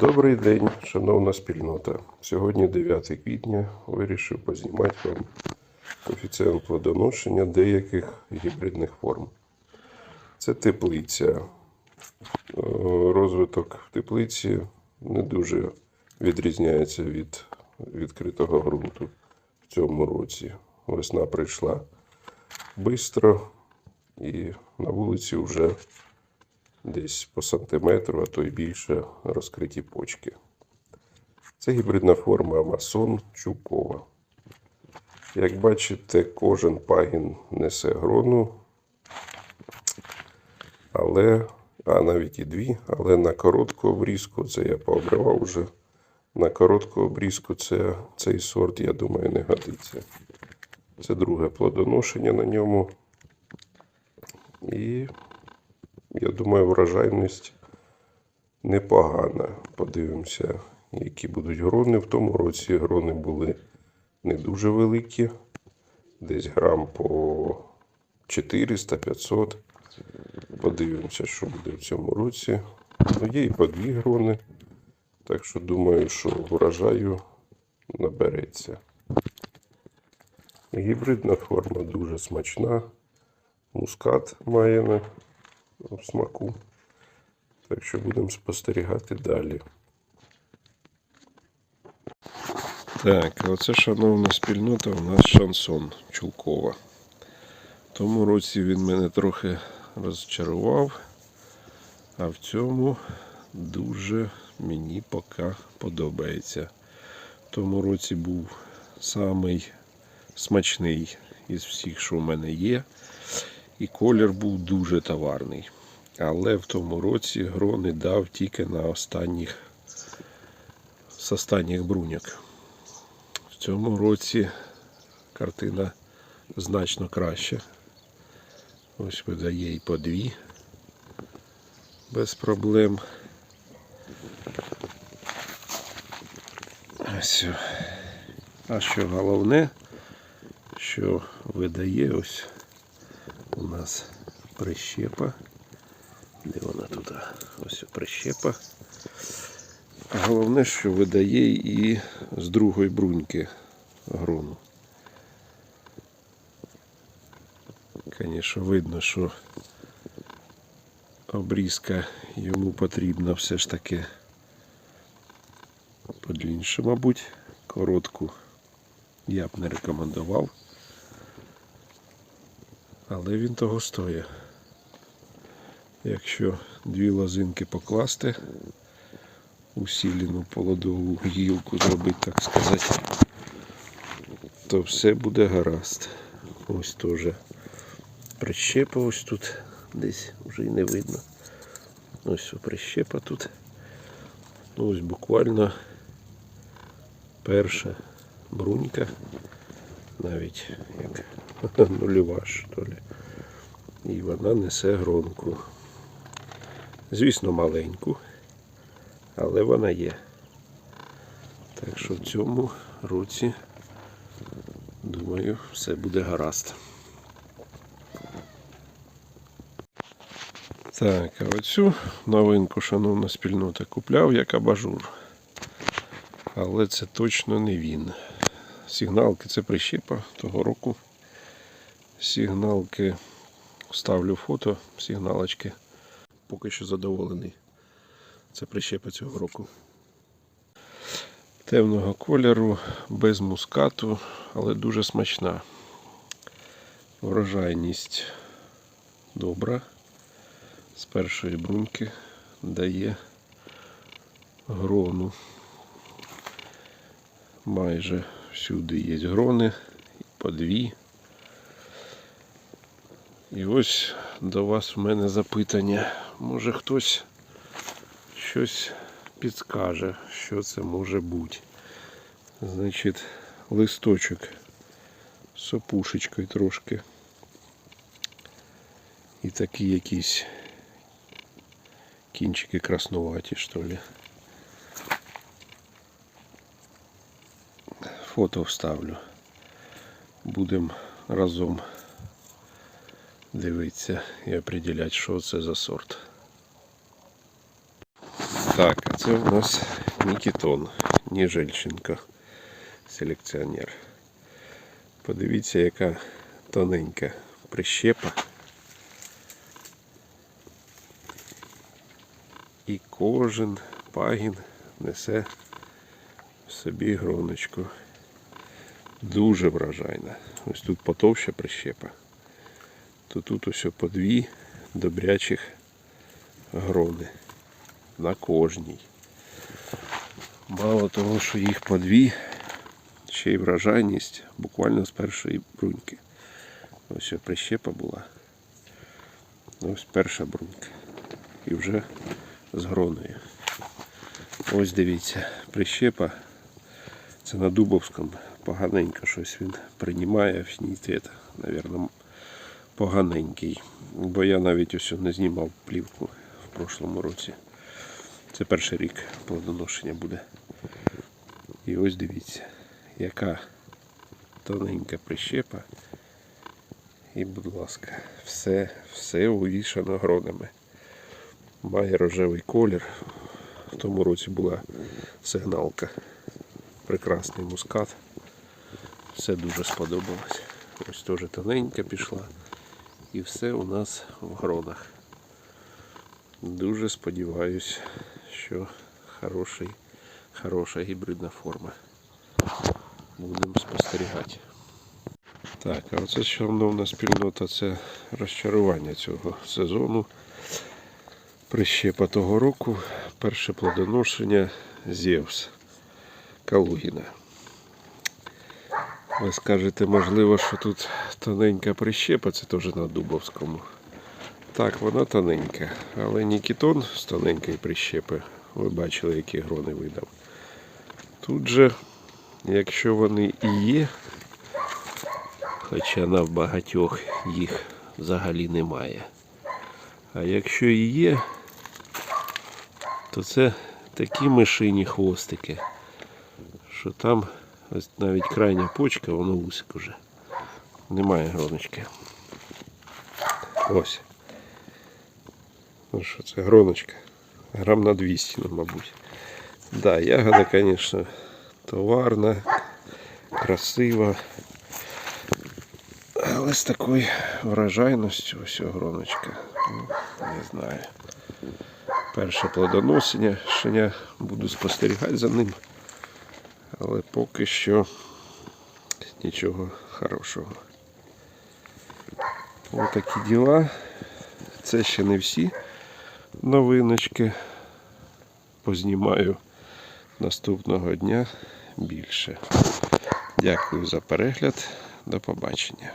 Добрий день, шановна спільнота. Сьогодні 9 квітня. Вирішив познімати вам коефіцієнт плодоношення деяких гібридних форм. Це теплиця. Е, Розвиток теплиці не дуже відрізняється від відкритого ґрунту в цьому році. Весна прийшла швидко, і на вулиці вже десь по сантиметру, а то й більше розкриті почки. Це гібридна форма Амасон Чукова. Як бачите, кожен пагін несе грону, але, а навіть і дві, але на коротку обрізку, це я пообривав вже. На коротку обрізку це, цей сорт, я думаю, не годиться. Це друге плодоношення на ньому. І я думаю, врожайність непогана. Подивимося, які будуть грони. В тому році грони були не дуже великі. Десь грам по 400-500. Подивимося, що буде в цьому році. Ну, є і по дві грони. Так що думаю, що врожаю набереться. Гібридна форма дуже смачна. Мускат має на в смаку. Так що будемо спостерігати далі. Так, оце, шановна спільнота, у нас шансон Чулкова. В тому році він мене трохи розчарував, а в цьому дуже мені поки подобається. В тому році був самий смачний із всіх, що в мене є. І колір був дуже товарний. Але в тому році грони дав тільки на останніх з останніх бруньок. В цьому році картина значно краща. Ось видає і по дві без проблем. Ось. А що головне, що видає ось у нас прищепа. Де вона тут? Ось прищепа. Головне, що видає і з другої бруньки грону. Звісно, видно, що обрізка йому потрібна все ж таки подлінше, мабуть. Коротку я б не рекомендував. Але він того стоїть. Якщо дві лозинки покласти, усілену плодову гілку зробити, так сказати, то все буде гаразд. Ось теж прищепа ось тут десь вже і не видно. Ось прищепа тут. Ну, ось буквально перша брунька, навіть як нульова, що ли. І вона несе гронку. Звісно, маленьку, але вона є. Так що в цьому році, думаю, все буде гаразд. Так, а оцю новинку, шановна спільнота, купляв як абажур. Але це точно не він. Сигналки це прищепа того року. Сигналки ставлю фото, сигналочки. Поки що задоволений. Це прищепа цього року. Темного кольору, без мускату, але дуже смачна. Врожайність добра. З першої бруньки дає грону. Майже всюди є грони, по дві. І ось до вас в мене запитання. Може хтось щось підскаже, що це може бути. Значить, листочок з опушечкою трошки. І такі якісь кінчики краснуваті, що ли. Фото вставлю. Будемо разом дивитися і определяти, що це за сорт. Так, а це у нас Нікітон, Ніжельченко, селекціонер. Подивіться, яка тоненька прищепа. І кожен пагін несе в собі гроночку. Дуже вражайна. Ось тут потовща прищепа. То тут ось по дві добрячих грони на кожній. Мало того, що їх по дві, ще й вражайність буквально з першої бруньки. Ось прищепа була. Ось перша брунька. І вже з гроною. Ось дивіться, прищепа. Це на Дубовському. Поганенько щось він приймає афінітет. Навірно, поганенький. Бо я навіть ось не знімав плівку в прошлому році. Це перший рік плодоношення буде. І ось дивіться, яка тоненька прищепа. І, будь ласка, все, все увішано гронами. Має рожевий колір. В тому році була сигналка. Прекрасний мускат. Все дуже сподобалось. Ось теж тоненька пішла. І все у нас в гронах. Дуже сподіваюсь, що хороший, хороша гібридна форма. Будемо спостерігати. Так, а оце шановна спільнота, це розчарування цього сезону. Прищепа того року. Перше плодоношення Зевс Калугіна. Ви скажете, можливо, що тут тоненька прищепа, це теж на Дубовському. Так, вона тоненька, але Нікітон з тоненької прищепи, ви бачили, які грони видав. Тут же, якщо вони і є, хоча на багатьох їх взагалі немає. А якщо і є, то це такі мишині хвостики, що там ось навіть крайня почка, воно усик уже. Немає гроночки. Ось. Ну що, це гроночка. Грам на 200, ну, мабуть. Да, ягода, звісно, товарна, красива. Але з такою вражайністю ось гроночка. Ну, не знаю. Перше плодоносення, щеня буду спостерігати за ним. Але поки що нічого хорошого. Ось такі діла. Це ще не всі новиночки. Познімаю наступного дня більше. Дякую за перегляд. До побачення.